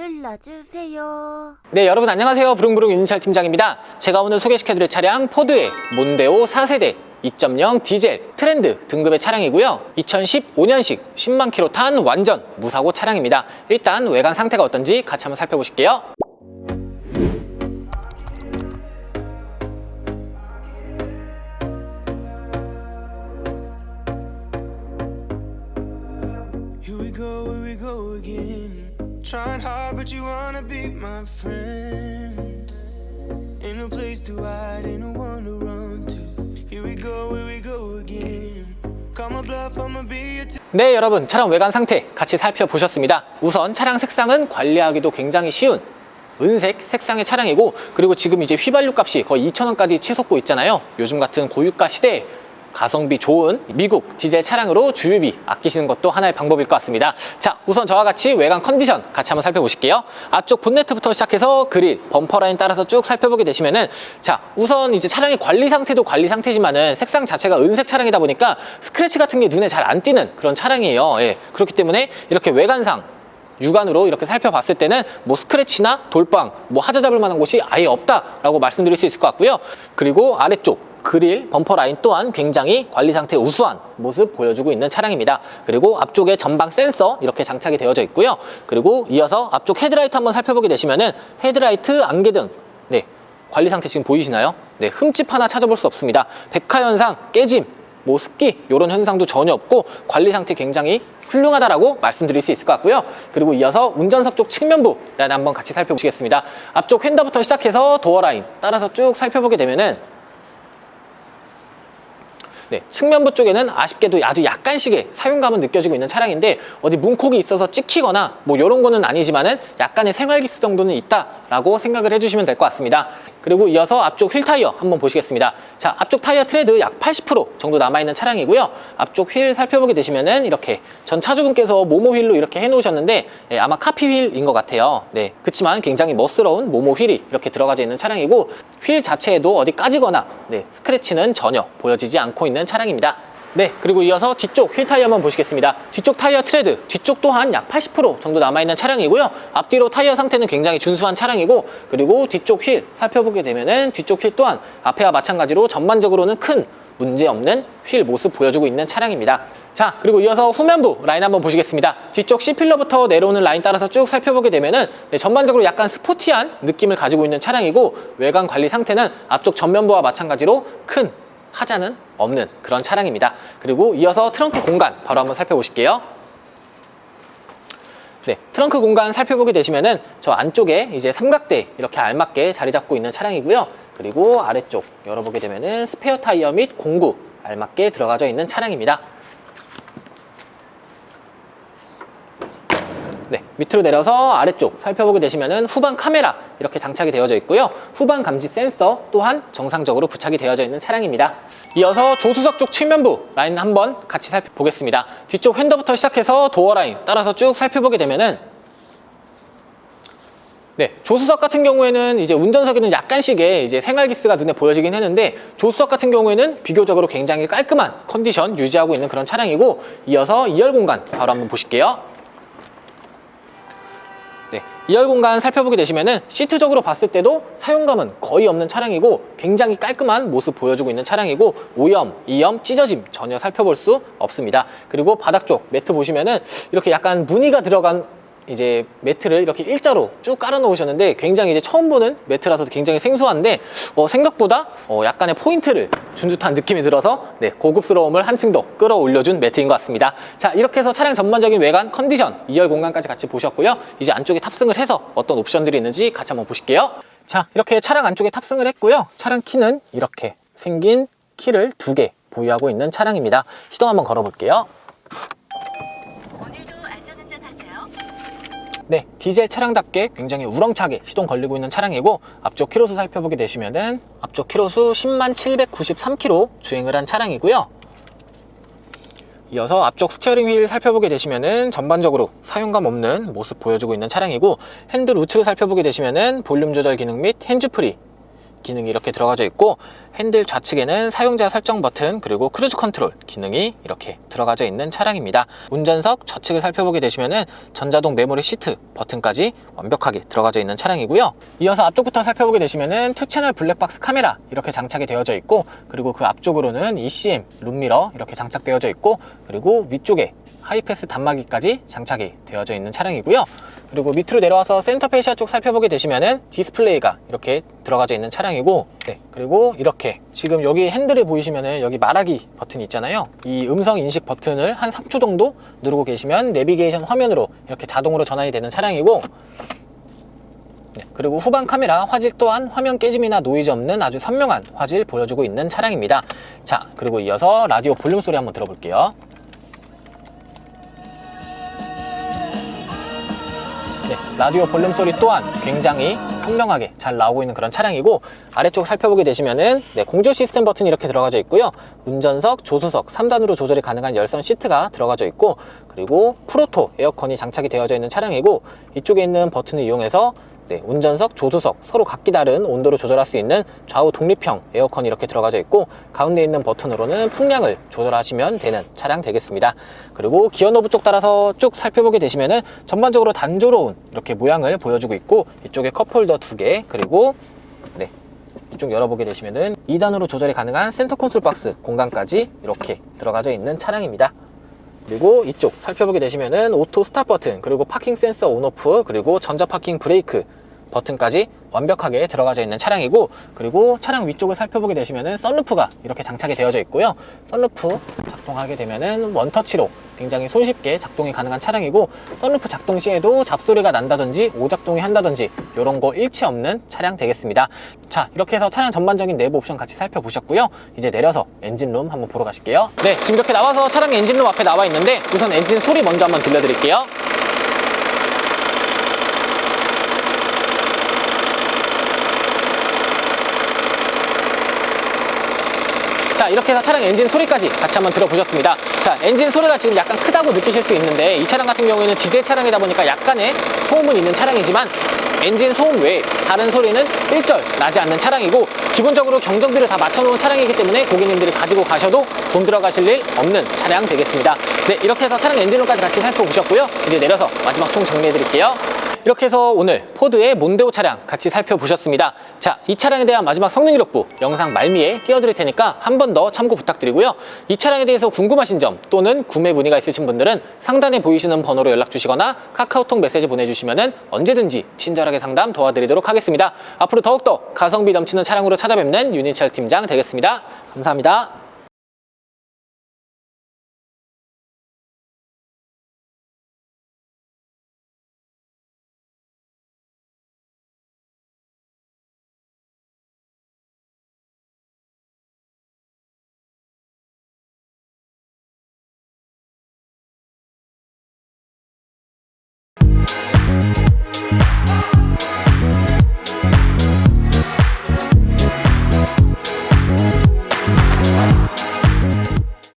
눌러주세요. 네, 여러분 안녕하세요. 부릉부릉 윤철 팀장입니다. 제가 오늘 소개시켜드릴 차량 포드의 몬데오 4세대 2.0 디젤 트렌드 등급의 차량이고요. 2015년식 10만 킬로 탄 완전 무사고 차량입니다. 일단 외관 상태가 어떤지 같이 한번 살펴보실게요. Here we go, here we go again. Trying hard, but you wanna be my friend. Ain't no place to hide, ain't no one to run to. Here we go, here we go again. Call my bluff, I'ma be your. 네, 여러분 차량 외관 상태 같이 살펴보셨습니다. 우선 차량 색상은 관리하기도 굉장히 쉬운 은색 색상의 차량이고 그리고 지금 이제 휘발유 값이 거의 2,000원까지 치솟고 있잖아요. 요즘 같은 고유가 시대에 가성비 좋은 미국 디젤 차량으로 주유비 아끼시는 것도 하나의 방법일 것 같습니다. 자, 우선 저와 같이 외관 컨디션 같이 한번 살펴보실게요. 앞쪽 본네트부터 시작해서 그릴, 범퍼 라인 따라서 쭉 살펴보게 되시면은 자, 우선 이제 차량의 관리 상태도 관리 상태지만은 색상 자체가 은색 차량이다 보니까 스크래치 같은 게 눈에 잘 안 띄는 그런 차량이에요. 예. 그렇기 때문에 이렇게 외관상 육안으로 이렇게 살펴봤을 때는 뭐 스크래치나 돌방, 뭐 하자 잡을 만한 곳이 아예 없다라고 말씀드릴 수 있을 것 같고요. 그리고 아래쪽 그릴, 범퍼 라인 또한 굉장히 관리 상태 우수한 모습 보여주고 있는 차량입니다. 그리고 앞쪽에 전방 센서 이렇게 장착이 되어져 있고요. 그리고 이어서 앞쪽 헤드라이트 한번 살펴보게 되시면은 헤드라이트 안개등 네 관리 상태 지금 보이시나요? 네 흠집 하나 찾아볼 수 없습니다. 백화 현상, 깨짐, 뭐 습기 이런 현상도 전혀 없고 관리 상태 굉장히 훌륭하다라고 말씀드릴 수 있을 것 같고요. 그리고 이어서 운전석 쪽 측면부 라인 한번 같이 살펴보시겠습니다. 앞쪽 휀더부터 시작해서 도어 라인 따라서 쭉 살펴보게 되면은 네, 측면부 쪽에는 아쉽게도 아주 약간씩의 사용감은 느껴지고 있는 차량인데 어디 문콕이 있어서 찍히거나 뭐 이런 거는 아니지만은 약간의 생활기스 정도는 있다라고 생각을 해주시면 될 것 같습니다. 그리고 이어서 앞쪽 휠 타이어 한번 보시겠습니다. 자, 앞쪽 타이어 트레드 약 80% 정도 남아있는 차량이고요. 앞쪽 휠 살펴보게 되시면은 이렇게 전 차주분께서 모모 휠로 이렇게 해놓으셨는데 예, 아마 카피 휠인 것 같아요. 네, 그렇지만 굉장히 멋스러운 모모 휠이 이렇게 들어가져 있는 차량이고 휠 자체에도 어디 까지거나 네, 스크래치는 전혀 보여지지 않고 있는 차량입니다. 네, 그리고 이어서 뒤쪽 휠 타이어 한번 보시겠습니다. 뒤쪽 타이어 트레드, 뒤쪽 또한 약 80% 정도 남아있는 차량이고요. 앞뒤로 타이어 상태는 굉장히 준수한 차량이고, 그리고 뒤쪽 휠 살펴보게 되면은 뒤쪽 휠 또한 앞에와 마찬가지로 전반적으로는 큰 문제 없는 휠 모습 보여주고 있는 차량입니다. 자, 그리고 이어서 후면부 라인 한번 보시겠습니다. 뒤쪽 C필러부터 내려오는 라인 따라서 쭉 살펴보게 되면은 네, 전반적으로 약간 스포티한 느낌을 가지고 있는 차량이고 외관 관리 상태는 앞쪽 전면부와 마찬가지로 큰 하자는 없는 그런 차량입니다. 그리고 이어서 트렁크 공간 바로 한번 살펴보실게요. 네, 트렁크 공간 살펴보게 되시면은 저 안쪽에 이제 삼각대 이렇게 알맞게 자리 잡고 있는 차량이고요. 그리고 아래쪽 열어보게 되면은 스페어 타이어 및 공구 알맞게 들어가져 있는 차량입니다. 네, 밑으로 내려서 아래쪽 살펴보게 되시면은 후방 카메라 이렇게 장착이 되어져 있고요. 후방 감지 센서 또한 정상적으로 부착이 되어져 있는 차량입니다. 이어서 조수석 쪽 측면부 라인 한번 같이 살펴보겠습니다. 뒤쪽 핸더부터 시작해서 도어 라인 따라서 쭉 살펴보게 되면은 네, 조수석 같은 경우에는 이제 운전석에는 약간씩의 이제 생활기스가 눈에 보여지긴 했는데 조수석 같은 경우에는 비교적으로 굉장히 깔끔한 컨디션 유지하고 있는 그런 차량이고 이어서 2열 공간 바로 한번 보실게요. 네, 2열 공간 살펴보게 되시면은 시트적으로 봤을 때도 사용감은 거의 없는 차량이고 굉장히 깔끔한 모습 보여주고 있는 차량이고 오염, 이염, 찢어짐 전혀 살펴볼 수 없습니다. 그리고 바닥 쪽 매트 보시면은 이렇게 약간 무늬가 들어간 이제 매트를 이렇게 일자로 쭉 깔아 놓으셨는데 굉장히 이제 처음 보는 매트라서 굉장히 생소한데 어, 생각보다 어, 약간의 포인트를 준 듯한 느낌이 들어서 네, 고급스러움을 한층 더 끌어올려준 매트인 것 같습니다. 자 이렇게 해서 차량 전반적인 외관 컨디션 2열 공간까지 같이 보셨고요. 이제 안쪽에 탑승을 해서 어떤 옵션들이 있는지 같이 한번 보실게요. 자 이렇게 차량 안쪽에 탑승을 했고요. 차량 키는 이렇게 생긴 키를 두 개 보유하고 있는 차량입니다. 시동 한번 걸어볼게요. 네, 디젤 차량답게 굉장히 우렁차게 시동 걸리고 있는 차량이고 앞쪽 키로수 살펴보게 되시면은 앞쪽 키로수 10만 793km 주행을 한 차량이고요. 이어서 앞쪽 스티어링 휠 살펴보게 되시면은 전반적으로 사용감 없는 모습 보여주고 있는 차량이고 핸들 우측 살펴보게 되시면은 볼륨 조절 기능 및 핸즈프리 기능이 이렇게 들어가져 있고 핸들 좌측에는 사용자 설정 버튼 그리고 크루즈 컨트롤 기능이 이렇게 들어가져 있는 차량입니다. 운전석 좌측을 살펴보게 되시면은 전자동 메모리 시트 버튼까지 완벽하게 들어가져 있는 차량이고요. 이어서 앞쪽부터 살펴보게 되시면은 투 채널 블랙박스 카메라 이렇게 장착이 되어져 있고 그리고 그 앞쪽으로는 ECM 룸미러 이렇게 장착되어져 있고 그리고 위쪽에 하이패스 단말기까지 장착이 되어져 있는 차량이고요. 그리고 밑으로 내려와서 센터 페시아 쪽 살펴보게 되시면은 디스플레이가 이렇게 들어가져 있는 차량이고 네, 그리고 이렇게 지금 여기 핸들에 보이시면은 여기 말하기 버튼이 있잖아요. 이 음성 인식 버튼을 한 3초 정도 누르고 계시면 내비게이션 화면으로 이렇게 자동으로 전환이 되는 차량이고 네, 그리고 후방 카메라 화질 또한 화면 깨짐이나 노이즈 없는 아주 선명한 화질 보여주고 있는 차량입니다. 자, 그리고 이어서 라디오 볼륨 소리 한번 들어볼게요. 네, 라디오 볼륨 소리 또한 굉장히 선명하게 잘 나오고 있는 그런 차량이고 아래쪽 살펴보게 되시면은 네, 공조 시스템 버튼이 이렇게 들어가져 있고요. 운전석, 조수석 3단으로 조절이 가능한 열선 시트가 들어가져 있고 그리고 프로토 에어컨이 장착이 되어져 있는 차량이고 이쪽에 있는 버튼을 이용해서 네, 운전석, 조수석 서로 각기 다른 온도를 조절할 수 있는 좌우 독립형 에어컨이 이렇게 들어가져 있고 가운데 있는 버튼으로는 풍량을 조절하시면 되는 차량 되겠습니다. 그리고 기어 노브 쪽 따라서 쭉 살펴보게 되시면은 전반적으로 단조로운 이렇게 모양을 보여주고 있고 이쪽에 컵홀더 두 개 그리고 네, 이쪽 열어보게 되시면은 2단으로 조절이 가능한 센터 콘솔 박스 공간까지 이렇게 들어가져 있는 차량입니다. 그리고 이쪽 살펴보게 되시면은 오토 스탑 버튼 그리고 파킹 센서 온오프 그리고 전자 파킹 브레이크 버튼까지 완벽하게 들어가져 있는 차량이고 그리고 차량 위쪽을 살펴보게 되시면은 썬루프가 이렇게 장착이 되어져 있고요. 썬루프 작동하게 되면은 원터치로 굉장히 손쉽게 작동이 가능한 차량이고 썬루프 작동 시에도 잡소리가 난다든지 오작동이 한다든지 이런 거 일치 없는 차량 되겠습니다. 자 이렇게 해서 차량 전반적인 내부 옵션 같이 살펴보셨고요. 이제 내려서 엔진룸 한번 보러 가실게요. 네 지금 이렇게 나와서 차량 엔진룸 앞에 나와 있는데 우선 엔진 소리 먼저 한번 들려드릴게요 자 이렇게 해서 차량 엔진 소리까지 같이 한번 들어보셨습니다. 자 엔진 소리가 지금 약간 크다고 느끼실 수 있는데 이 차량 같은 경우에는 디젤 차량이다 보니까 약간의 소음은 있는 차량이지만 엔진 소음 외에 다른 소리는 일절 나지 않는 차량이고 기본적으로 경정비를 다 맞춰놓은 차량이기 때문에 고객님들이 가지고 가셔도 돈 들어가실 일 없는 차량 되겠습니다. 네 이렇게 해서 차량 엔진룸까지 같이 살펴보셨고요. 이제 내려서 마지막 총 정리해 드릴게요 이렇게 해서 오늘 포드의 몬데오 차량 같이 살펴보셨습니다. 자, 이 차량에 대한 마지막 성능 기록부 영상 말미에 띄워드릴 테니까 한 번 더 참고 부탁드리고요. 이 차량에 대해서 궁금하신 점 또는 구매 문의가 있으신 분들은 상단에 보이시는 번호로 연락 주시거나 카카오톡 메시지 보내주시면 언제든지 친절하게 상담 도와드리도록 하겠습니다. 앞으로 더욱더 가성비 넘치는 차량으로 찾아뵙는 유니철 팀장 되겠습니다. 감사합니다.